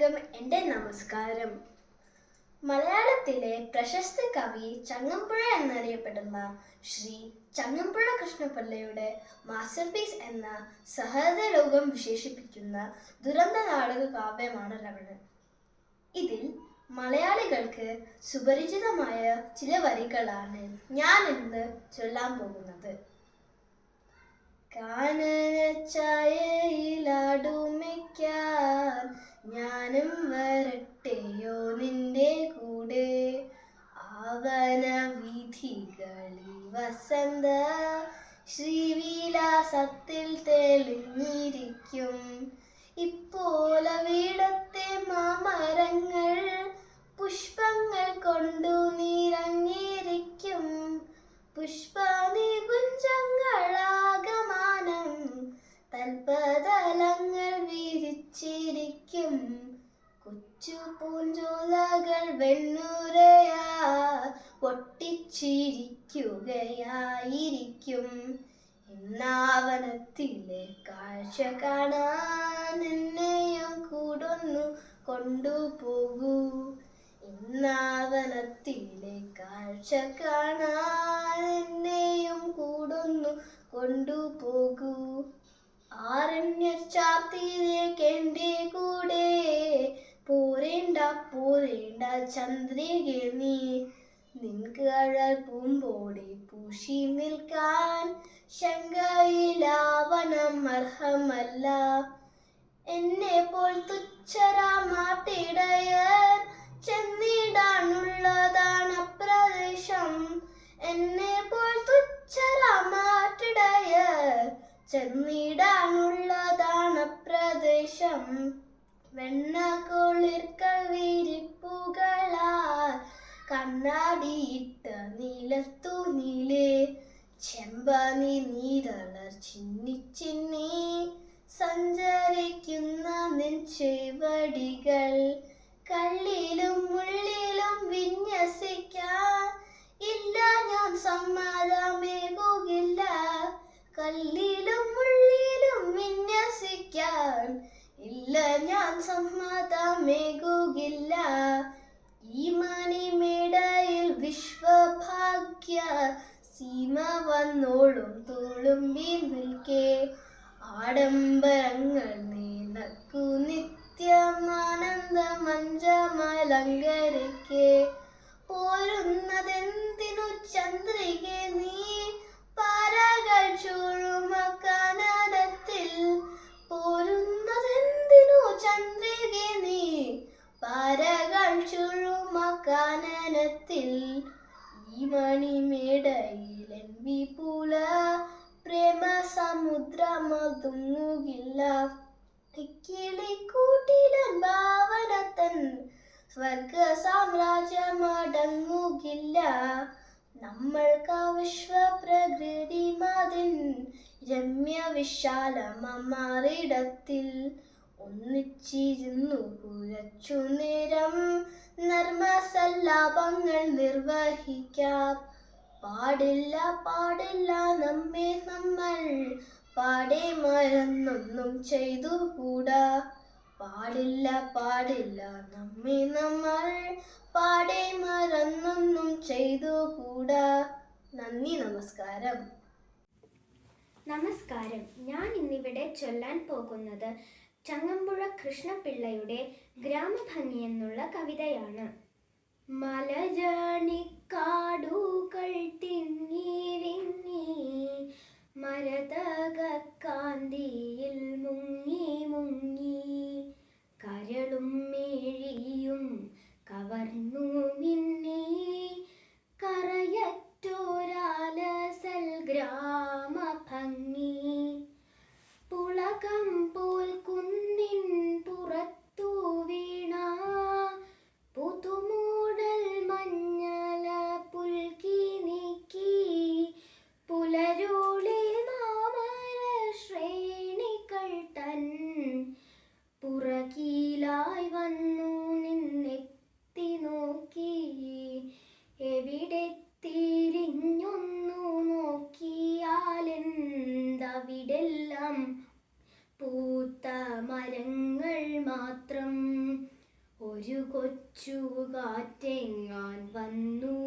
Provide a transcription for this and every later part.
എല്ലാവർക്കും എന്റെ നമസ്കാരം. മലയാളത്തിലെ പ്രശസ്ത കവി ചങ്ങമ്പുഴ എന്നറിയപ്പെടുന്ന ശ്രീ ചങ്ങമ്പുഴ കൃഷ്ണപിള്ളയുടെ മാസ്റ്റർപീസ് എന്ന സഹൃദയ ലോകം വിശേഷിപ്പിക്കുന്ന ദുരന്ത നാടക കാവ്യമാണ് രമണൻ. ഇതിൽ മലയാളികൾക്ക് സുപരിചിതമായ ചില വരികളാണ് ഞാൻ ഇന്ന് ചൊല്ലാൻ പോകുന്നത്. കാനനച്ചായയിലാടുമിക്കാൻ ഞാനും വരട്ടെയോ നിന്റെ കൂടെ? ആവന വീഥികളിൽ വസന്ത ശ്രീവിലാസത്തിൽ തെളിഞ്ഞിരിക്കും. ഇപ്പോൾ വീടത്തെ മാമരങ്ങൾ പുഷ്പങ്ങൾ കൊണ്ടു നിറഞ്ഞിരിക്കും. പുഷ്പനികുഞ്ചങ്ങളാകമാനം തൽപതലങ്ങൾ വിരിച്ചിരിക്കും. കൊച്ചു പൂഞ്ചോലകൾ വെണ്ണുരയാ പൊട്ടിച്ചിരിക്കുകയായിരിക്കും. ഇന്നാവനത്തിലെ കാഴ്ച കാണാൻ എന്നെയും കൂടൊന്നു കൊണ്ടുപോകൂ. ഇന്നാവനത്തിലെ കാഴ്ച കാണാൻ ചാത്തിരേക്കെന്റെ കൂടെ. പോരേണ്ട പോരേണ്ട ചന്ദ്രിക നീ. അഴൽ പൂമ്പോടി പൂശി നിൽക്കാൻ ശങ്കയിലാവണം അർഹമല്ല. എന്നെ പോൽ തുച്ഛരാമാട്ടിടയർ ചെന്നിടാനുള്ളതാണ് പ്രദേശം എന്നെ പോൽ തുച്ഛരാമാട്ടിടയർ ചെന്നിടാനുള്ളതാണ് പ്രദേശം. വെണ്ണ കൊളിർക്കൾ വിരിപ്പുകളാൽ കണ്ണാടിയിട്ട നീലത്തു നീലേ ചെമ്പനി നീതളർ ചിന്നി ചിന്നി സഞ്ചരിക്കുന്ന നെഞ്ചെവടികൾ. കള്ളിലും ഉള്ളിലും വിന്യസിക്കാൻ ഇല്ല ഞാൻ സമ്മതമേകുകില്ല. കല്ലിലും ഇല്ല ഞാൻ സമ്മതമേകുകില്ല. ഈ വിശ്വഭാഗ്യ സീമ വന്നോളും തുളുമ്പി നിൽക്കേ. ആഡംബരങ്ങൾ നീനക്കു നിത്യമാനന്ദ മഞ്ചമലങ്കരിക്കേ പോരുന്നതെന്തിനു ചന്ദ്രികെ നീ പാരകൾ ചൂഴുമക്കാനത്തിൽ പോരുന്നതെന്തിനു ചന്ദ്രികെ നീ? പാരകൾ ചുഴുമക്കാനനത്തിൽ ഈ മണിമേടയിലൻ വിപുല പ്രേമ സമുദ്രമതുങ്ങുകില്ല കിളിക്കൂട്ടിലൻ ഭാവനത്തൻ സ്വർഗ സാമ്രാജ്യമടങ്ങുകില്ല നമ്മൾക്ക് വിശ്വപ്രകൃതി മതിൻ രമ്യ വിശാലമമാറിടത്തിൽ ഒന്നിച്ചിരുന്നു കുഴച്ചു നേരം. നർമ്മസല്ലാപങ്ങൾ നിർവഹിക്കാം. പാടില്ല പാടില്ല നമ്മെ നമ്മൾ. പാടെ മറന്നൊന്നും ചെയ്തുകൂടാ. പാടില്ല പാടില്ല നമ്മെ നമ്മൾ. പാടെ മറന്നൊന്നും ചെയ്തുകൂടാ നന്ദി നമസ്കാരം. നമസ്കാരം. ഞാൻ ഇന്നിവിടെ ചൊല്ലാൻ പോകുന്നത് ചങ്ങമ്പുഴ കൃഷ്ണപിള്ളയുടെ ഗ്രാമഭംഗി എന്നുള്ള കവിതയാണ്. മലജാണിക്കാടുകൾ തിങ്ങിരിങ്ങി മരതകാന്തിയിൽ മുങ്ങി കരളും മേഴിയും കവർന്നു മിന്നി കൊച്ചു കാറ്റെങ്ങാൻ വന്നു?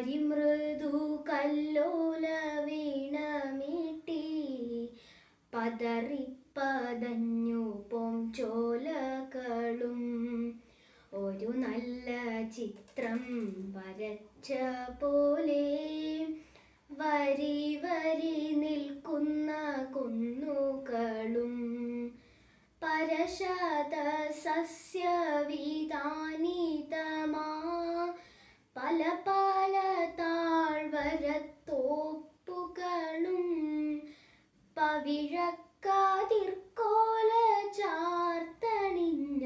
പരിമൃദു കല്ലോല വീണമീട്ടി പതറിപ്പതഞ്ഞു പോം ചോലകളും. ഒരു നല്ല ചിത്രം വരച്ച പോലെ വരി വരി നിൽക്കുന്ന കുന്നുകളും. പരശത സസ്യവിധാനിതമാ പല പല താഴ്വരത്തോപ്പുകളും പവിഴക്കാതിർക്കോല ചാർത്തണിഞ്ഞ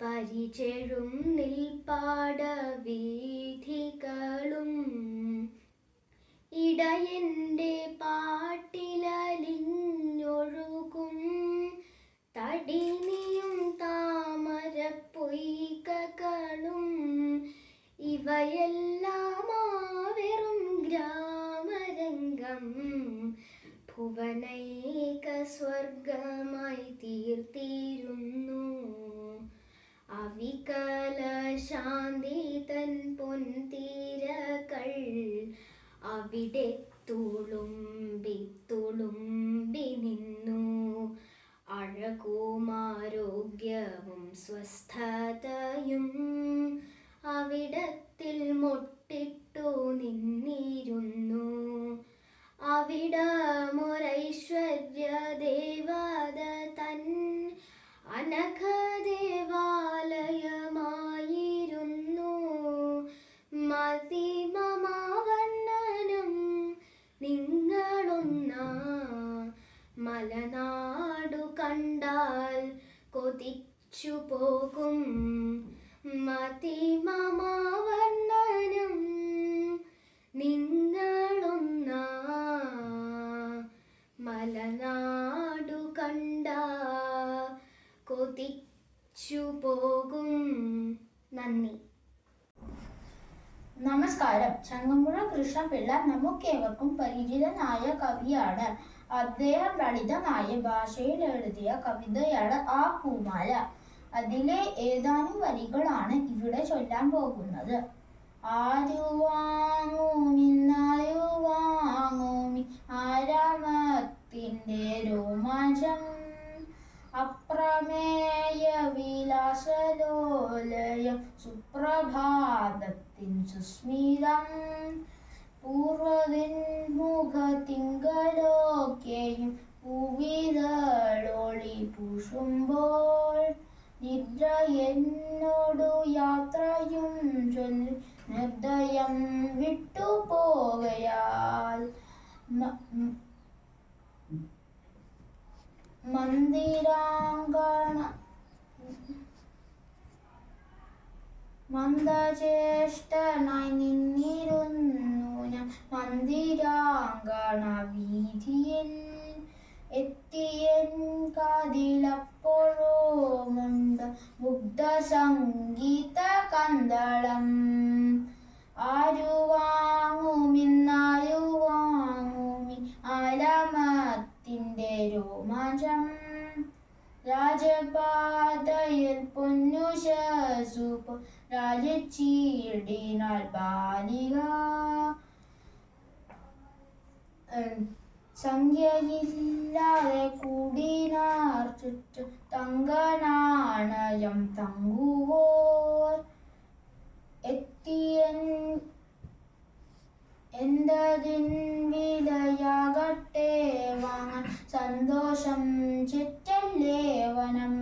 പരിചെഴും നിൽപ്പാട പോകും നന്ദി. നമസ്കാരം. ചങ്ങമ്പുഴ കൃഷ്ണപിള്ള നമുക്കേവർക്കും പരിചിതനായ കവിയാണ്. അദ്ദേഹം ലളിതമായ ഭാഷയിൽ എഴുതിയ കവിതയാണ് ആ പൂമാല. അതിലെ ഏതാനും വരികളാണ് ഇവിടെ ചൊല്ലാൻ പോകുന്നത്. ആരു വാങ്ങുമിന്നാരു വാങ്ങുമി ആരാമത്തിന്റെ രോമാഞ്ചം അപ്രമേയ വിലാസലോലയം സുപ്രഭാതത്തിൻ സുസ്മിതം. പൂർവതിൻ മുഖത്തിങ്കലോക്കെയും പൂവിതളോളി പൂഷുമ്പോൾ നിദ്ര എന്നോടു യാത്രയും ചൊല്ലി നിർദ്ദയം വിട്ടുപോകയാൽ. മന്ദിരാങ്കണ മന്ദജ്യേഷ്ഠനായി നിന്നിരുന്നു ഞാൻ. മന്ദിരാങ്കണ വീതിയിൽ എത്തിയൻ കാതിലപ്പോഴുമുണ്ട് മുഗ്ധ സംഗീത കന്തളം. രാജപാതയിൽ പൊന്നു ശസുപ രാജച്ചീടിനാൽ ബാലിക. സംഖ്യയില്ലാതെ കൂടിനാർ ചുറ്റും തങ്കനാണയം തങ്കുവോർ എത്തിയൻ എന്തതിൻ വിലയാകട്ടെ വാങ്ങാൻ സന്തോഷം ചുറ്റല്ലേ വനം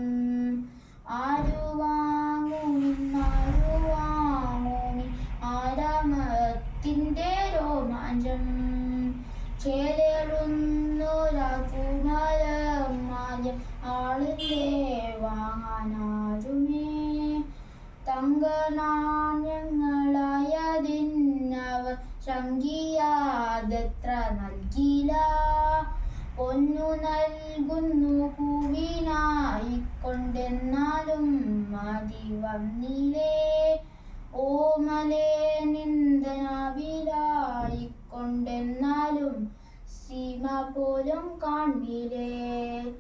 ആരു വാങ്ങുമിന്നാരു വാങ്ങുമി ആരാമത്തിന്റെ രോമാഞ്ചം? ചേലേറുന്നൊരാകുമാരമാദ്യം ആളില്ലേ വാങ്ങാനാരുമേ? തങ്കനാണ്യങ്ങളായതിന്നവർ ശങ്കിയാതെത്ര നൽകില പൊന്നു നൽകുന്നു പൂവിനായി കൊണ്ടെന്നാലും മതി വന്നിലേ. ഓമലേ നിന്ദനാവിലായി കൊണ്ടെന്നാലും സീമ പോലും കാൺമിലേ.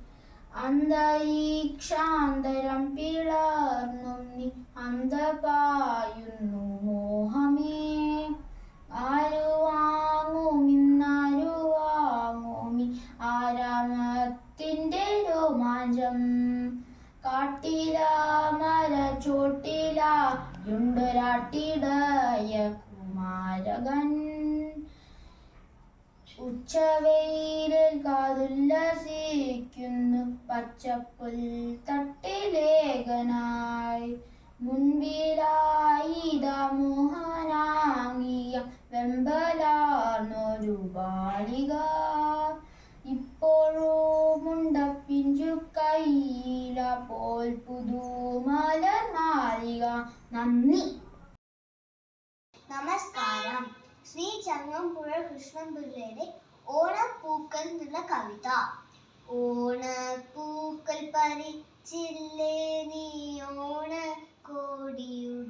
അന്തരീക്ഷാന്തരം പിളർന്നും അന്തപായുന്നു മോഹമേ. ആരു ആരാമത്തിന്റെ രോമാഞ്ചം? കാട്ടില മല ചോട്ടില യുണ്ടൊരാട്ടിടയ കുമാരകൻ. ഉച്ചവെയിലിൽ കാതുല്ലസിക്കുന്നു പച്ചപ്പുൽ തട്ടിലേഖനായി മുൻപിലായി മോഹനാങ്ങിയ വെമ്പലാർന്നൊരു ബാലിക നന്ദി. നമസ്കാരം. ശ്രീ ചങ്ങമ്പുഴ കൃഷ്ണൻപിള്ളയുടെ ഓണപ്പൂക്കൾ എന്നുള്ള കവിത. ഓണപ്പൂക്കൾ പറിച്ചില്ലേ നീ? ഓണ കോടിയുടുത്തില്ലേ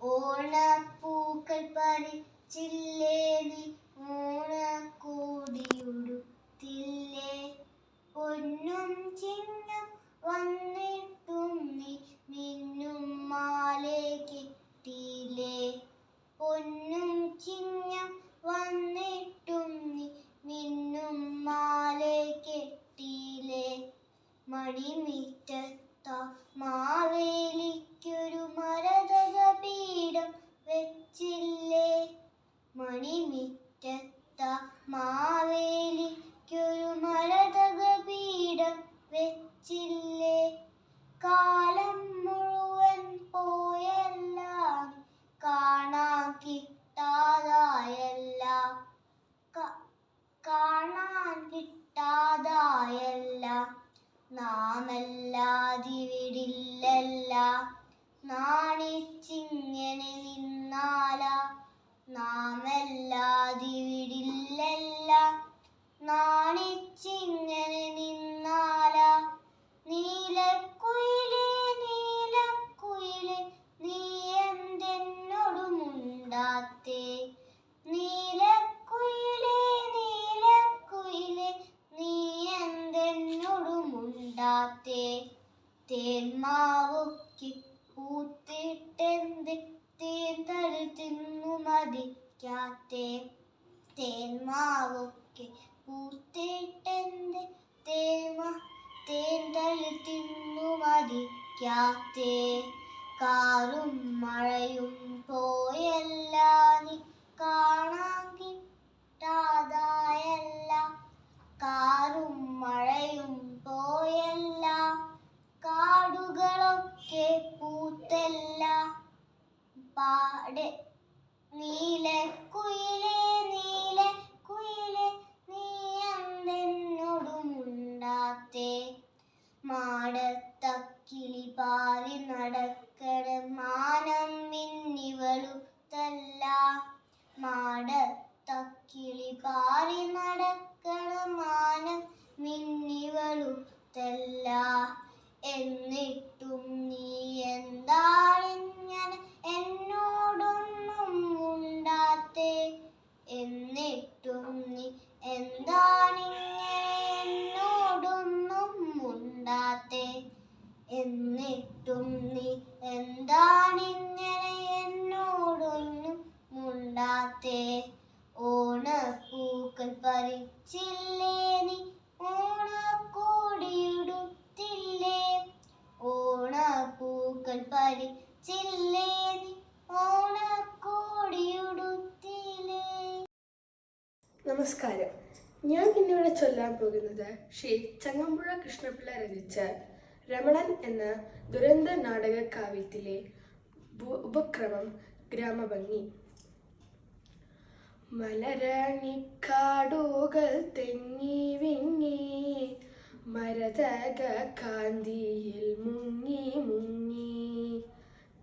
ഓണപ്പൂക്കൾ പറിച്ചില്ലേ നീ? ഓണ കോടിയുടുത്തില്ലേ പൊന്നും ചിങ്ങം വന്നിട്ടും നീ me. നാമല്ലാതിവിടില്ലല്ല. നാണിച്ചിങ്ങനെ നിന്നാല. നാമല്ലാതിവിടില്ലല്ല. നാണിച്ചിങ്ങനെ നിന്നാല. നീലക്കുയിലേ തേന്മാവൊക്കെ പൂത്തിട്ടെന്ത് തരു തിന്നു മതിക്കാത്തേ. തേന്മാവൊക്കെ പൂത്തിട്ടെന്ത് തേൻ തരു തിന്നു മതിക്കാത്തേ. കാറും മഴയും പോയല്ല നീ കാണാൻ കിട്ടാതായല്ല. കാറും മഴയും പോയല്ല കാടുകളൊക്കെ പൂത്തല്ല പാടെ. നീലക്കുയിലേ നീലക്കുയിലേ നീ എന്തെന്നോടുമുണ്ടാത്തേ മാടത്തക്കിളി പാറി നടക്കണ മാനം മിന്നിവളുത്തല്ല. മാടത്തക്കിളി പാറി നടക്കണ മാനം മിന്നിവളുത്തല്ല. എന്നിട്ടും നമസ്കാരം. ഞാൻ ഇന്നിവിടെ ചൊല്ലാൻ പോകുന്നത് ശ്രീ ചങ്ങമ്പുഴ കൃഷ്ണപിള്ള രചിച്ച രമണൻ എന്ന ദുരന്ത നാടക കാവ്യത്തിലെ ഉപക്രമം ഗ്രാമഭംഗി. മലരണിക്കാടുകൾ തെങ്ങി വിങ്ങി മരതക കാന്തിയിൽ മുങ്ങി മുങ്ങി.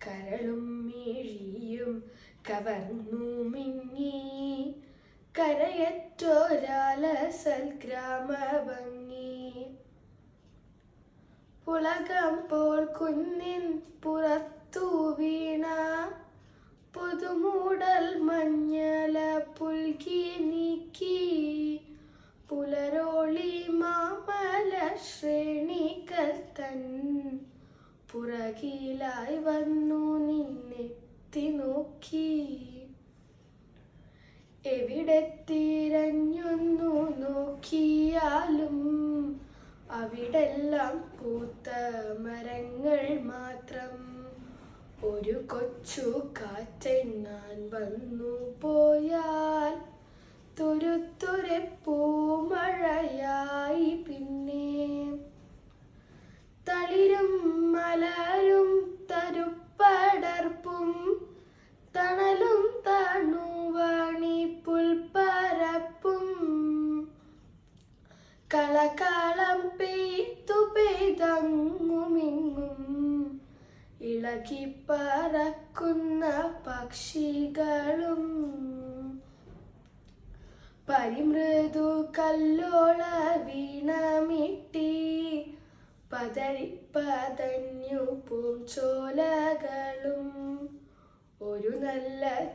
കരളും മിഴിയും കവർന്നു മിങ്ങി. കരയറ്റോരാലസൽ ഗ്രാമഭംഗി പുളകം പോൽ കുന്നിൻ പുറത്തു വീണ പുതുമൂടൽ മഞ്ഞല പുൽകി നീക്കി. പുലരോളി മാമല ശ്രേണികൾ തൻ പുറകിലായി വന്നു നിന്നെത്തി നോക്കി. എവിടെ തിരഞ്ഞൊന്നു നോക്കിയാലും അവിടെല്ലാം പൂത്ത മരങ്ങൾ മാത്രം. ഒരു കൊച്ചു കാറ്റെങ്ങാൻ വന്നു പോയാൽ തുരുത്തുരെ പൂമഴയായി പിന്നെ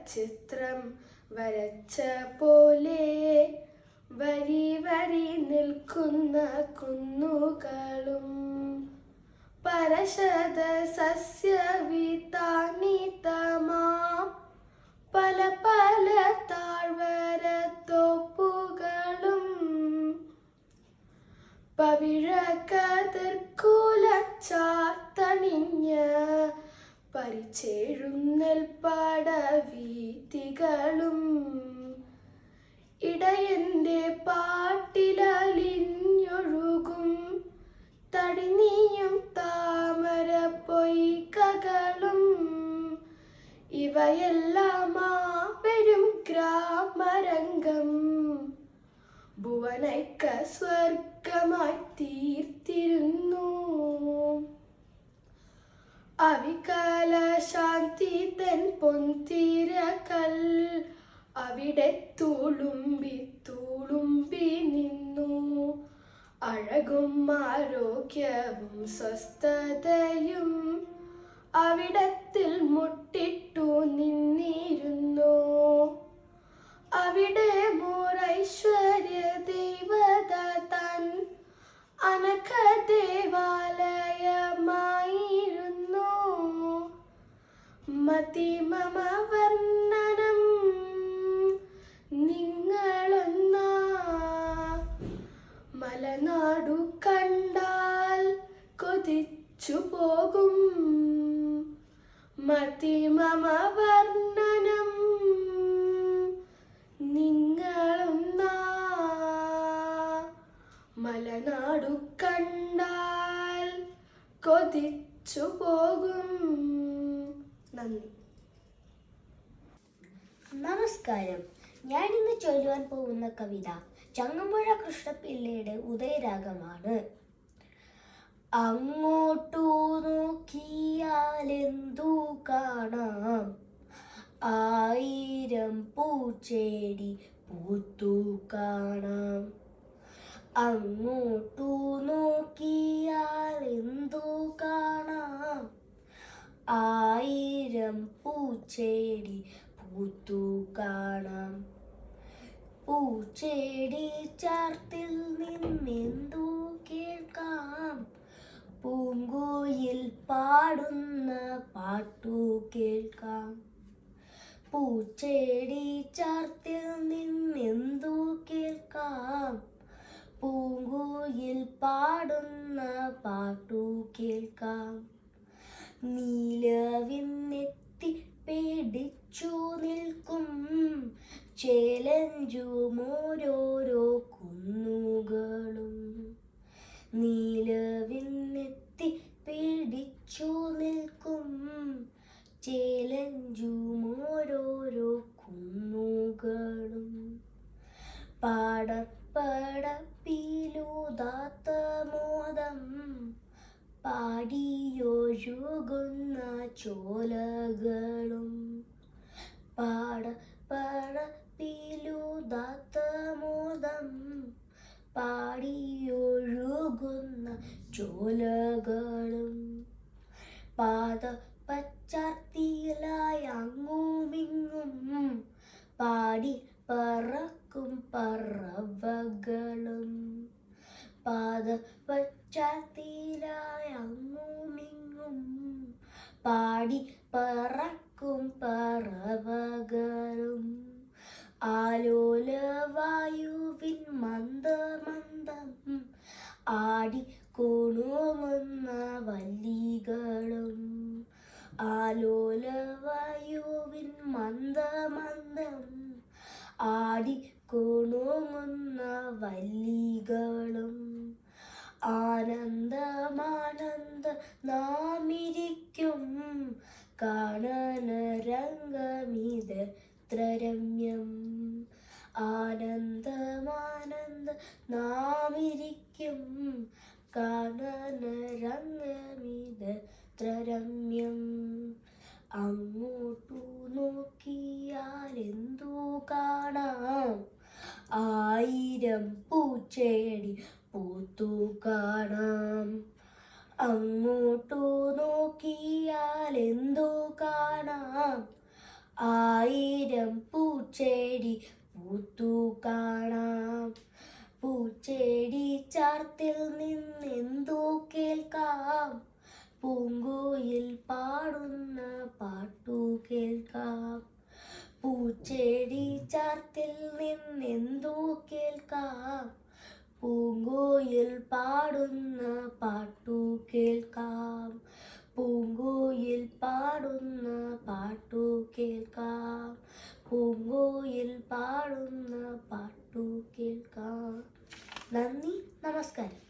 ചിത്രം വരച്ച പോലെ വരി വരി നിൽക്കുന്ന കുന്നുകളും പരശത സസ്യവിതാനിതമാ പല പല താഴ്വര തോപ്പുകളും പവിഴക്കതിർക്കുലച്ചാത്തണിഞ്ഞ പരിചേഴുന്നൽപ്പടവീതികളും ഇടയന്റെ പാട്ടിലലിഞ്ഞൊഴുകും. തടിനീയും താമര പൊയ്കകളും ഇവയെല്ലാം വരും ഗ്രാമരംഗം. ഭുവനൈക്ക സ്വർഗമായി തീർത്തിരുന്നു. അവികാല ശാന്തി തൻ പൊന്തിരകൽ അവിടെ തുളുമ്പി തുളുമ്പി നിന്നു. അഴകും ആരോഗ്യവും സ്വസ്ഥതയും അവിടത്തിൽ മുട്ടിട്ടു നിന്നിരുന്നു. അവിടെ മൂറൈശ്വര്യ ദൈവത തൻ അനഘ ദേവാലയമായിരുന്നു മതിമമ വർണനം. നിങ്ങളൊന്നാ. മലനാടു കണ്ടാൽ കൊതിച്ചു പോകും. മതിമമ വർണനം. നിങ്ങളൊന്നാ. മലനാടു കണ്ടാൽ കൊതിച്ചു പോകും. നന്ദി. നമസ്കാരം. ഞാൻ ഇന്ന് ചൊല്ലുവാൻ പോകുന്ന കവിത ചങ്ങമ്പുഴ കൃഷ്ണപിള്ളയുടെ ഉദയരാഗമാണ്. അങ്ങോട്ടു നോക്കിയാലെന്തു കാണാം? ആയിരം പൂച്ചെടി പൂത്തു കാണാം. അങ്ങോട്ടു നോക്കിയാലെന്തു കാണാം? ആയിരം പൂച്ചെടി പൂത്തു കാണാം. പൂച്ചെടി ചാർത്തിൽ നിന്നെന്തു കേൾക്കാം. പൂങ്കോയിൽ പാടുന്ന പാട്ടു കേൾക്കാം. പൂച്ചെടി ചാർത്തിൽ നിന്നെന്തു കേൾക്കാം. പൂങ്കോയിൽ പാടുന്ന പാടിയൊഴുകുന്ന ചോലകളും പാത ആടി കുണുങ്ങുന്ന വല്ലികളും ആനന്ദമാനന്ദ നാമിരിക്കും. കാണനരംഗമിത് ത്രരമ്യം. ആനന്ദമാനന്ദ നാമിരിക്കും. കാണനരംഗമിത് ത്രരമ്യം. അങ്ങോട്ടു നോക്കിയാൽ എന്തു കാണാം? ആയിരം പൂച്ചയടി പൂത്തു കാണാം. അങ്ങോട്ടു നോക്കിയാൽ എന്തു കാണാം? ആയിരം പൂച്ചെടി പൂത്തു കാണാം. പൂച്ചെടി ചാർത്തിൽ നിന്നെന്തു കേൾക്കാം? പൂങ്കോയിൽ പാടുന്ന പാട്ടു കേൾക്കാം. പൂച്ചെടി ചാർത്തിൽ നിന്നെന്തു കേൾക്കാം. പൂങ്കോയിൽ പാടുന്ന പാട്ടു കേൾക്കാം. പൂങ്കോയിൽ പാടുന്ന പാട്ടു കേൾക്കാം. പൂങ്കോയിൽ പാടുന്ന പാട്ടു കേൾക്കാം. നന്ദി നമസ്കാരം.